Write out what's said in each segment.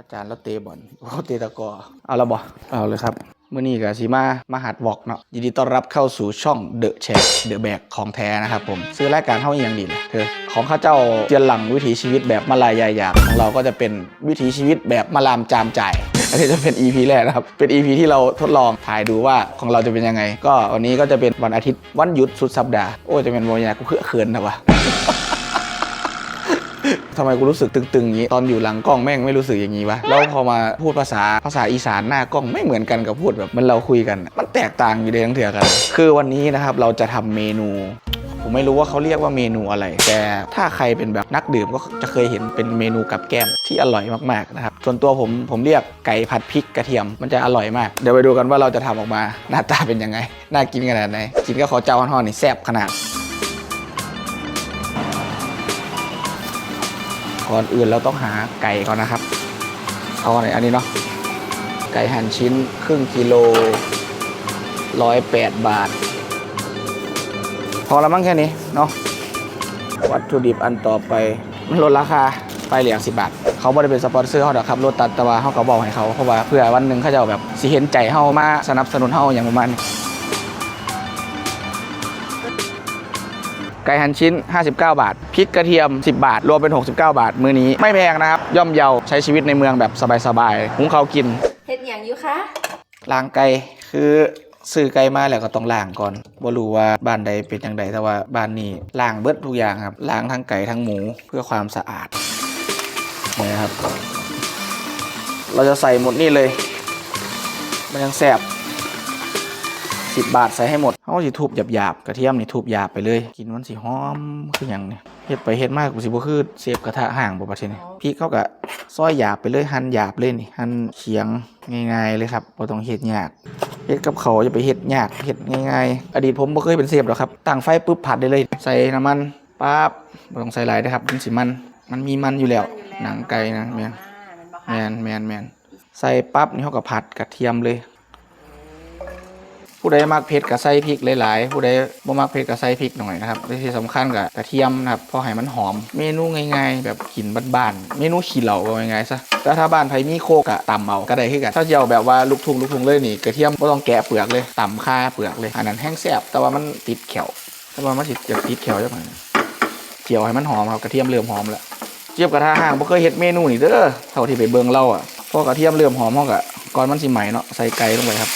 อาจารย์แล้วเตะบอลโอ้เตะตะกร้อเอาละบ่เอาเลยครับมื่อนี้กับสีมามาหัดวอกเนาะยินดีต้อนรับเข้าสู่ช่องเดอะแชร์เดอะแบกของแท้นะครับผม ซื้อรายการเท่าอีหยังดีเลยเธอของข้าเจ้าเจียนหลังวิถีชีวิตแบบมาลายยายอยากของเราก็จะเป็นวิถีชีวิตแบบมาลามจามจ่ายอันนี้จะเป็น EP แรกนะครับ เป็น EP ที่เราทดลองถ่ายดูว่าของเราจะเป็นยังไง ก็วันนี้ก็จะเป็นวันอาทิตย์วันหยุดสุดสัปดาห์โอ้ยจะเป็นวันยากูเพื่อเขินนะวะ ทำไมกูรู้สึกตึงๆอย่างนี้ ตอนอยู่หลังกล้องแม่งไม่รู้สึกอย่างนี้วะแล้วพอมาพูดภาษาภาษาอีสานหน้ากล้องไม่เหมือนกันกับพูดแบบเหมันเราคุยกัน มันแตกต่างอยู่ในทั้งเถื่อกัน คือวันนี้นะครับเราจะทำเมนูผมไม่รู้ว่าเขาเรียกว่าเมนูอะไร แต่ถ้าใครเป็นแบบนักดื่มก็จะเคยเห็นเป็นเมนูกับแก้มที่อร่อยมากๆนะครับ ส่วนตัวผมผมเรียกไก่ผัดพริกกระเทียมมันจะอร่อยมาก เดี๋ยวไปดูกันว่าเราจะทำออกมา หน้าตาเป็นยังไง น่ากินขนาดไหนกินก็ขอเจ้าห่อๆนี่แซ่บขนาด ก่อนอื่นเราต้องหาไก่ก่อนนะครับ เอาอะไรอันนี้เนาะไก่หั่นชิ้นครึ่งกิโลร้อยแปดบาท พอแล้วมั้งแค่นี้เนาะวัตถุดิบอันต่อไปมันลดราคาไปเหลือสิบาท เขาไม่ได้เป็นสปอนเซอร์เขาดอกครับลดตัดตะวาเขาก็บอกให้เขาเพราะว่าเพื่อวันหนึ่งเขาจะแบบสิเห็นใจเฮามาสนับสนุนเฮาอย่างประมาณนี้ ไก่หั่นชิ้น 59 บาท พริกกระเทียม 10 บาท รวมเป็น 69 บาท มื้อนี้ไม่แพงนะครับ ย่อมเยาใช้ชีวิตในเมืองแบบสบายๆหุงข้าวกินเฮ็ดอย่างอยู่คะล้างไก่คือซื้อไก่มาแล้วก็ต้องล้างก่อนบ่รู้ว่าบ้านใดเป็นอย่างใดแต่ว่าบ้านนี้ล้างเบิดทุกอย่างครับ ล้างทั้งไก่ทั้งหมูเพื่อความสะอาดนี่นะครับ เราจะใส่หมดนี่เลย มันยังแสบ สิบบาทใส่ให้หมดเขาสิทุบหยาบๆกระเทียมนี่ทุบหยาบไปเลย กินมันสิหอมคืออย่างเนี่ยเฮ็ดไปเฮ็ดมากกูสิบ่คือเสียบกระทะห่างบ่ประเทศนี้พริกเขาก็ซอยหยาบไปเลยหั่นหยาบเลยนี่หั่นเขียงง่าย ๆ เลยครับบ่ต้องเฮ็ดยากเฮ็ดกับเขาวจะไปเฮ็ดยากเฮ็ดง่ายๆอดีตผมบ่เคยเป็นเชฟหรอกครับตั้งไฟปุ๊บผัดได้เลย ใส่น้ำมันปั๊บบ่ต้องใส่หลายนะครับมันสิมันมันมีมันอยู่แล้วหนังไก่นะแม่นอ่ามันบ่แมคะนแมนแมนใส่ปั๊บนี่เขาก็ผัดกระเทียมเลย ผู้ใดมักเผ็ดก็ใส่พริกหลายๆ ผู้ใดบ่มักเผ็ดก็ใส่พริกหน่อยนะครับและที่สำคัญก็กระเทียมนะครับพอให้มันหอม เมนูง่ายๆ แบบกินบ้านๆ เมนูขี้เหล่าก็ง่ายๆซะแต่ถ้าบ้านไผมีโคกอะตำเอาก็ได้คือกัน ถ้าเจียวแบบว่าลูกทุ่งลูกทุ่งเลยนี่กระเทียมบ่ต้องแกะเปลือกเลยตำค่าเปลือกเลย อันนั้นแห้งแซ่บแต่ว่ามันติดแขวแต่ว่ามันสิจะติดแขวจังไงเจียวให้มันหอมครับกระเทียมเริ่มหอมแล้วเจียบกระทะห่างบ่เคยเฮ็ดเมนูนี่เด้อเท่าที่ไปเบิ่งเล่าอะพอกระเทียมเริ่มหอมเฮาก็ก่อนมันสิใหม่เนาะใส่ไก่ลงไปครับ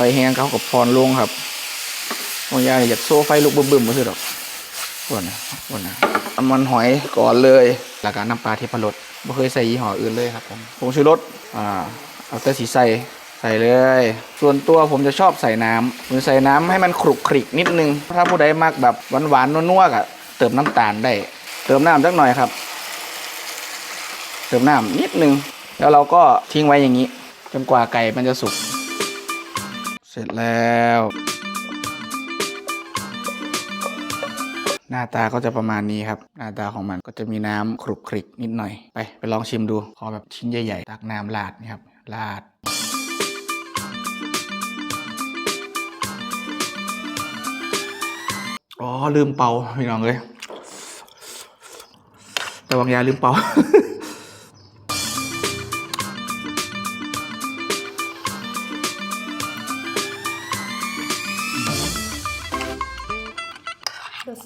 ไฟแห้งเขาก็พรลงครับบางอย่างอยากโซ่ไฟลุกบึ้มๆบ่ซื่อดอกว่านะว่านะน้ำมันหอยก่อนเลยแล้วก็น้ำปลาเทพรสบ่เคยใส่ยี่ห้ออื่นเลยครับผมผงชูรสอ่าเอาแต่สีใส่ใส่เลย ส่วนตัวผมจะชอบใส่น้ำผมใส่น้ำให้มันคลุกคลิกนิดนึง ถ้าผู้ใดมักแบบหวานๆนัวๆก็เติมน้ำตาลได้ เติมน้ำสักหน่อยครับ เติมน้ำนิดนึง แล้วเราก็ทิ้งไว้อย่างนี้ จนกว่าไก่มันจะสุกเส ร็จแล้ว หน้าตาก็จะประมาณนี้ครับ หน้าตาของมันก็จะมีน้ำคลุกคลิกนิดหน่อย ไปไปลองชิมดู ขอแบบชิ้นใหญ่ๆ ตักน้ำราดนี่ครับราดอ๋อลืมเป่าพี่น้องเลยแต่บางยาลืมเป่า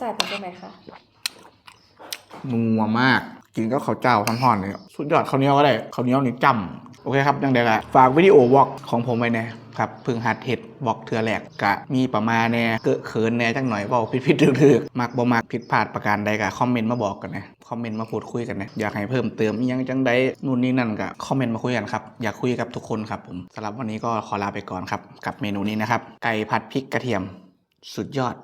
าติเป็นจังไงคะนัวมาก กินก็ข้าวเจ้าทั้งห่อนเลยสุดยอดข้าวเหนียวก็ได้ข้าวเหนียวนี่จำโอเคครับยังเด็กอะฝากวิดีโอวอล์กของผมไว้นะครับเพิ่งหัดเห็ดวอกเทือแหลกกะมีประมาณแน่เกอะเขินแน่จังหน่อยเว่าผิดผิดถึกๆมักบ่มักผิดพลาดประการใดกะคอมเมนต์มาบอกกันนะคอมเมนต์มาพูดคุยกันนะอยากให้เพิ่มเติมยังจังใดนู่นนี่นั่นกะคอมเมนต์มาคุยกันครับอยากคุยกับทุกคนครับผมสำหรับวันนี้ก็ขอลาไปก่อนครับกับเมนูนี้นะครับไก่ผัดพริกกระเทียม สุดยอด